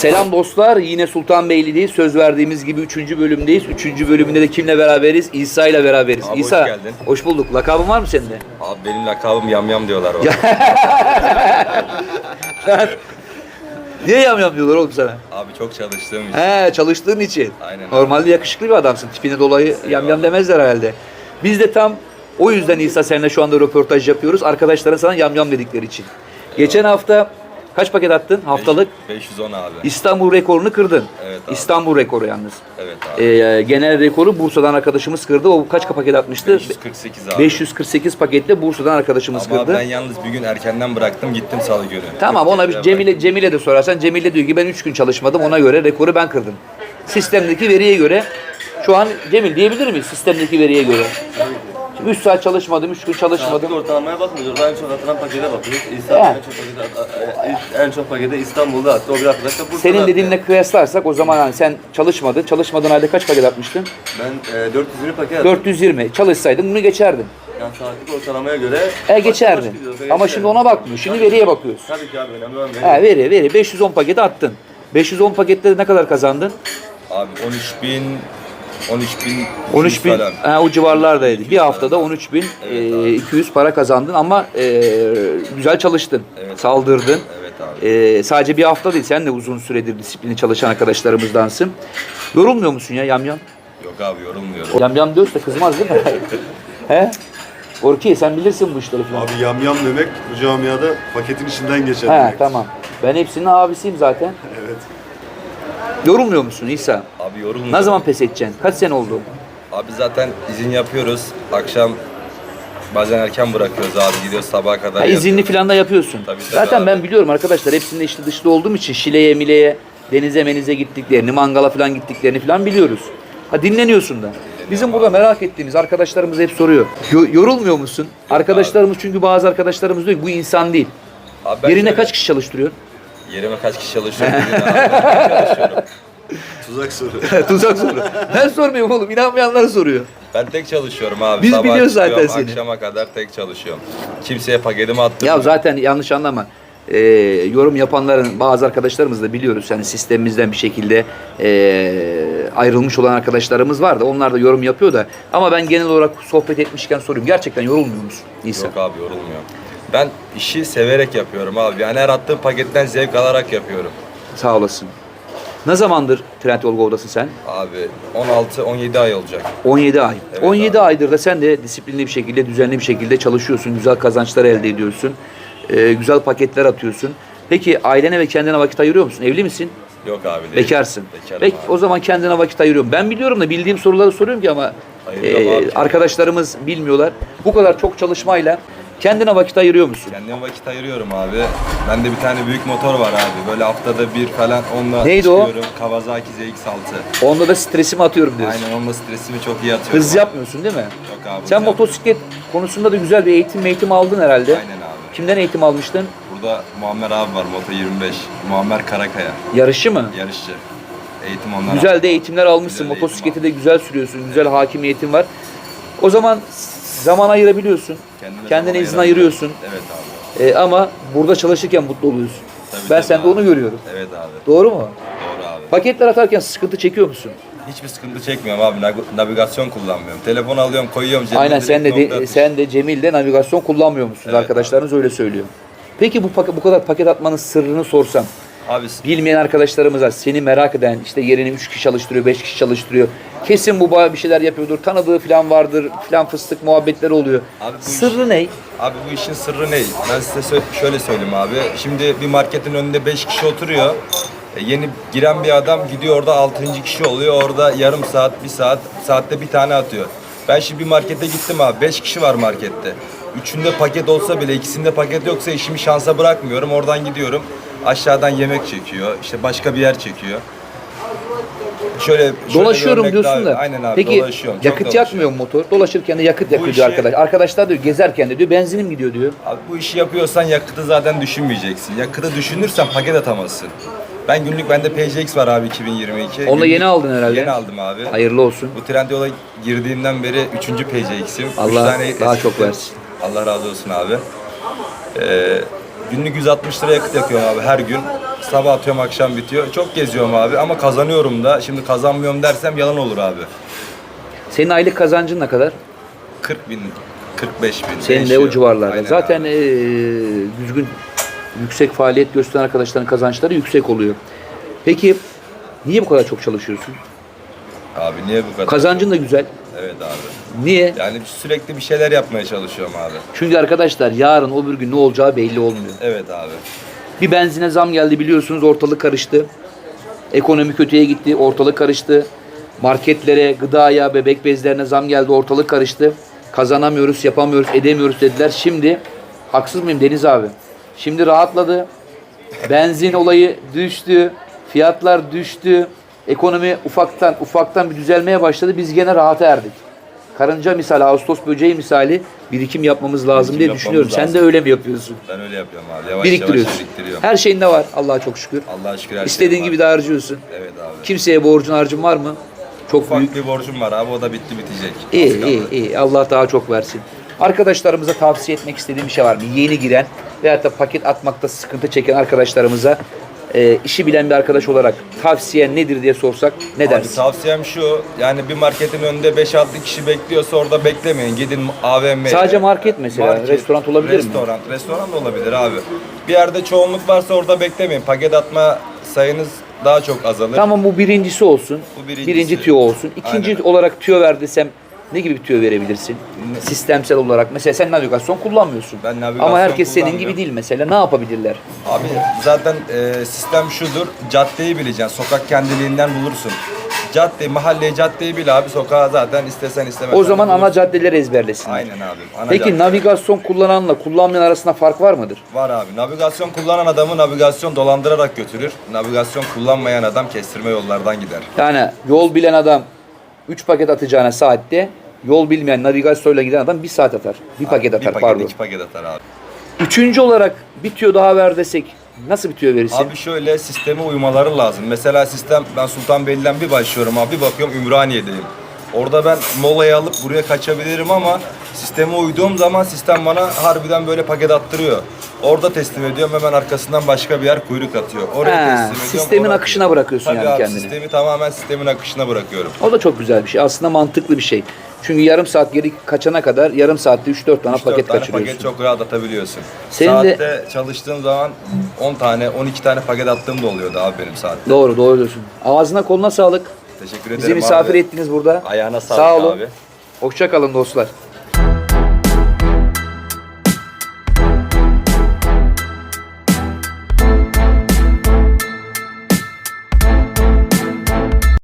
Selam dostlar. Yine Sultanbeyli'deyiz. Söz verdiğimiz gibi 3. bölümdeyiz. 3. bölümünde de kimle beraberiz? İsa ile beraberiz. Abi hoş İsa, geldin. hoş bulduk. Lakabın var mı senin de? Abi benim lakabım yamyam diyorlar bana. Niye yam yam diyorlar oğlum sana? Abi çok çalıştığım için. He, çalıştığın için. Aynen abi. Normalde yakışıklı bir adamsın. Tipine dolayı yam yam demezler herhalde. Biz de tam o yüzden İsa seninle şu anda röportaj yapıyoruz. Arkadaşların sana yam yam dedikleri için. Geçen hafta kaç paket attın haftalık? 510 abi. İstanbul rekorunu kırdın. Evet abi. İstanbul rekoru yalnız. Evet abi. Ee, genel rekoru Bursa'dan arkadaşımız kırdı. O kaç paket atmıştı? 548 abi. 548 pakette Bursa'dan arkadaşımız Ama kırdı. ben yalnız bir gün erkenden bıraktım gittim salı günü. Tamam ona bir Cemile Cemile de sorarsan Cemile diyor ki ben 3 gün çalışmadım ona göre rekoru ben kırdım. Sistemdeki veriye göre şu an Cemil diyebilir miyiz sistemdeki veriye göre? 3 saat çalışmadım, 3 gün çalışmadım. Saatlik ortalamaya bakmıyoruz. En çok atılan pakete bakıyoruz. Evet. en çok pakete, en çok pakete İstanbul'da attı. O bir arkadaş da Bursa'da Senin attı. dediğinle kıyaslarsak o zaman hani sen çalışmadın. Çalışmadığın halde kaç paket atmıştın? Ben e, 420 paket attım. 420. Çalışsaydın bunu geçerdin. Yani saatlik ortalamaya göre E geçerdin. gidiyoruz, Ama şimdi ona bakmıyor. Şimdi veriye bakıyoruz. Tabii ki abi önemli olan veri. Ha veri veri 510 paketi attın. 510 pakette ne kadar kazandın? Abi 13 bin 13 bin 13 bin falan. ha, o civarlardaydı. 200 Bir haftada 13 bin Evet e, abi. 200 para kazandın ama e, güzel çalıştın. Evet. Saldırdın. Evet abi. E, sadece bir hafta değil. Sen de uzun süredir disiplini çalışan arkadaşlarımızdansın. Yorulmuyor musun ya yamyam? Yok abi yorulmuyorum. Yamyam diyorsa kızmaz değil mi? He? Orki sen bilirsin bu işleri falan. Abi yamyam demek bu camiada paketin içinden geçer He demek. tamam. Ben hepsinin abisiyim zaten. Evet. Yorulmuyor musun İsa? Abi yorulmuyorum. Ne zaman pes edeceksin? Kaç sene oldu? Abi zaten izin yapıyoruz. Akşam bazen erken bırakıyoruz abi gidiyoruz sabaha kadar. Ha, izinli falan da yapıyorsun. Tabii, tabii Zaten abi. ben biliyorum arkadaşlar hepsinde içli dışlı olduğum için Şile'ye, Mile'ye, denize menize gittiklerini, mangala falan gittiklerini falan biliyoruz. Ha dinleniyorsun da. Bizim burada merak ettiğimiz arkadaşlarımız hep soruyor. Yo- yorulmuyor musun? arkadaşlarımız çünkü bazı arkadaşlarımız diyor ki bu insan değil. Abi ben Yerine şöyle- kaç kişi çalıştırıyor? Yerime kaç kişi çalışıyor? bugün abi? Ben çalışıyorum. Tuzak soru. Tuzak soru. Ben sormuyorum oğlum. inanmayanlar soruyor. Ben tek çalışıyorum abi. Biz Sabah biliyoruz zaten çıkıyorum, seni. Akşama kadar tek çalışıyorum. Kimseye paketimi attım. Ya zaten yanlış anlama. Ee, yorum yapanların bazı arkadaşlarımız da biliyoruz. Yani sistemimizden bir şekilde ee, ayrılmış olan arkadaşlarımız var da onlar da yorum yapıyor da. Ama ben genel olarak sohbet etmişken soruyorum. Gerçekten yorulmuyor musun İsa? Yok abi yorulmuyor. Ben işi severek yapıyorum abi. Yani her attığım paketten zevk alarak yapıyorum. Sağ olasın. Ne zamandır Trendyol Go'dasın sen? Abi 16-17 ay olacak. 17 ay. Evet 17 abi. aydır da sen de disiplinli bir şekilde, düzenli bir şekilde çalışıyorsun. Güzel kazançlar elde ediyorsun. Ee, güzel paketler atıyorsun. Peki ailene ve kendine vakit ayırıyor musun? Evli misin? Yok abi değil. Bekarsın. Bekarım Peki abi. o zaman kendine vakit ayırıyorum. Ben biliyorum da bildiğim soruları soruyorum ki ama e, abi. arkadaşlarımız bilmiyorlar. Bu kadar çok çalışmayla kendine vakit ayırıyor musun? Kendime vakit ayırıyorum abi. Bende bir tane büyük motor var abi. Böyle haftada bir falan onunla Neydi o? çıkıyorum. Kawasaki ZX-6. Onda da stresimi atıyorum diyorsun. Aynen onunla stresimi çok iyi atıyorum. Hız abi. yapmıyorsun değil mi? Yok abi. Sen hız motosiklet konusunda da güzel bir eğitim eğitim aldın herhalde. yapmıyorum. Aynen abi. Kimden eğitim almıştın? Burada Muammer abi var Moto 25. Muammer Karakaya. Yarışı mı? Yarışçı. Eğitim ondan Güzel de eğitimler almışsın. Güzel eğitim Motosikleti de güzel sürüyorsun. Güzel hakimiyetin var. O zaman zaman ayırabiliyorsun. Kendine Kendine izin ayırıyorsun. Evet abi. E, ama burada çalışırken mutlu oluyorsun. Tabii, ben tabii sende abi. onu görüyorum. Evet abi. Doğru mu? Doğru abi. Paketler atarken sıkıntı çekiyor musun? Hiçbir sıkıntı çekmiyorum abi. Nav- Navigasyon kullanmıyorum. Telefon alıyorum, koyuyorum cebime. Aynen sen de, de sen de Cemil'de navigasyon kullanmıyor musunuz? Evet Arkadaşlarınız öyle söylüyor. Peki bu paket, bu kadar paket atmanın sırrını sorsam. Abi Bilmeyen arkadaşlarımız var. Seni merak eden işte yerini 3 kişi çalıştırıyor, 5 kişi çalıştırıyor. Kesin bu bir şeyler yapıyordur. Tanıdığı falan vardır. Falan fıstık muhabbetleri oluyor. Abi bu iş- Sırrı ne? Abi bu işin sırrı ne? Ben size sö- şöyle söyleyeyim abi. Şimdi bir marketin önünde 5 kişi oturuyor. E, yeni giren bir adam gidiyor orada 6. kişi oluyor. Orada yarım saat, bir saat, saatte bir tane atıyor. Ben şimdi bir markete gittim abi. 5 kişi var markette. Üçünde paket olsa bile ikisinde paket yoksa işimi şansa bırakmıyorum. Oradan gidiyorum. Aşağıdan yemek çekiyor. işte başka bir yer çekiyor. Şöyle, şöyle bir Dolaşıyorum örnek diyorsun daha- da. Aynen abi Peki dolaşıyorum. Çok yakıt dolaşıyorum. yakmıyor mu motor? Dolaşırken de yakıt yakıyor işi- diyor arkadaş. Arkadaşlar diyor gezerken de diyor benzinim gidiyor diyor. Abi bu işi yapıyorsan yakıtı zaten düşünmeyeceksin. Yakıtı düşünürsen paket atamazsın. Ben günlük bende PCX var abi 2022. Onu da Günlük- yeni aldın herhalde. Yeni aldım abi. Hayırlı olsun. Bu Trendyol'a girdiğimden beri 3. PCX'im. Üç Allah tane daha çok versin. Allah razı olsun abi. Ee, günlük 160 lira yakıt yakıyorum abi her gün. sabah atıyorum akşam bitiyor. Çok geziyorum abi ama kazanıyorum da. Şimdi kazanmıyorum dersem yalan olur abi. Senin aylık kazancın ne kadar? 40 bin, 45 bin. Senin de değişiyor. o civarlarda. Aynen Zaten abi. eee, düzgün yüksek faaliyet gösteren arkadaşların kazançları yüksek oluyor. Peki niye bu kadar çok çalışıyorsun? Abi niye bu kadar? Kazancın da güzel. Evet abi. Niye? Yani sürekli bir şeyler yapmaya çalışıyorum abi. Çünkü arkadaşlar yarın o bir gün ne olacağı belli olmuyor. Evet abi. Bir benzine zam geldi biliyorsunuz ortalık karıştı. Ekonomi kötüye gitti, ortalık karıştı. Marketlere, gıdaya, bebek bezlerine zam geldi, ortalık karıştı. Kazanamıyoruz, yapamıyoruz, edemiyoruz dediler. Şimdi, haksız mıyım Deniz abi? Şimdi rahatladı. Benzin olayı düştü. Fiyatlar düştü. Ekonomi ufaktan ufaktan bir düzelmeye başladı. Biz gene rahata erdik. Karınca misali, Ağustos böceği misali birikim yapmamız lazım Birikim diye yapmamız düşünüyorum. Sen de öyle mi yapıyorsun? Ben öyle yapıyorum abi. Yavaş Biriktiriyorsun. yavaş biriktiriyorum. Her şeyinde var Allah'a çok şükür. Allah'a şükür her İstediğin var. gibi de harcıyorsun. Evet abi. Kimseye borcun harcın var mı? Çok Ufak büyük. bir borcum var abi o da bitti bitecek. Az İyi kaldı. iyi iyi. Allah daha çok versin. Arkadaşlarımıza tavsiye etmek istediğim bir şey var mı? Yeni giren veyahut da paket atmakta sıkıntı çeken arkadaşlarımıza e, işi bilen bir arkadaş olarak tavsiyen nedir diye sorsak ne Abi dersin? tavsiyem şu, yani bir marketin önünde 5-6 kişi bekliyorsa orada beklemeyin. Gidin AVM'ye. Sadece market mesela, restoran olabilir mi? restoran, Restoran da olabilir abi. Bir yerde çoğunluk varsa orada beklemeyin. Paket atma sayınız daha çok azalır. Tamam bu birincisi olsun. Bu birincisi. Birinci tüyo olsun. İkinci Aynen. olarak tüyo ver desem ne gibi bir tüyo verebilirsin? Sistemsel olarak. Mesela sen navigasyon kullanmıyorsun. Ben navigasyon Ama herkes senin gibi değil mesela. Ne yapabilirler? Abi zaten e, sistem şudur, caddeyi bileceksin. Sokak kendiliğinden bulursun. Cadde, mahalleyi, caddeyi bil abi. Sokağı zaten istesen istemesen. O zaman de ana bulursun. caddeleri ezberlesin. Aynen abi. Ana Peki cadde. navigasyon kullananla kullanmayan arasında fark var mıdır? Var abi. Navigasyon kullanan adamı navigasyon dolandırarak götürür. Navigasyon kullanmayan adam kestirme yollardan gider. Yani yol bilen adam 3 paket atacağına saatte yol bilmeyen navigasyonla giden adam 1 saat atar. Bir paket bir atar paket, pardon. iki paket atar abi. Üçüncü olarak bir tüyo daha ver desek nasıl bir tüyo verirsin? Abi şöyle sisteme uymaları lazım. Mesela sistem ben Sultanbeyli'den bir başlıyorum abi bir bakıyorum Ümraniye'deyim. Orada ben molayı alıp buraya kaçabilirim ama sisteme uyduğum zaman sistem bana harbiden böyle paket attırıyor. Orada teslim ediyorum hemen arkasından başka bir yer kuyruk atıyor. Oraya He, teslim ediyorum. sistemin oraya- akışına bırakıyorsun Tabii yani abi, kendini. Sistemi tamamen sistemin akışına bırakıyorum. O da çok güzel bir şey. Aslında mantıklı bir şey. Çünkü yarım saat geri kaçana kadar yarım saatte 3-4 tane Üç, dört paket tane kaçırıyorsun. paket çok rahat atabiliyorsun. Senin de- Saatte çalıştığım zaman 10 tane 12 tane paket attığım da oluyordu abi benim saatte. Doğru doğru diyorsun. Ağzına koluna sağlık. Teşekkür ederim Bizi misafir abi. ettiniz burada. Ayağına Sağ sağlık olun. abi. Hoşça kalın dostlar.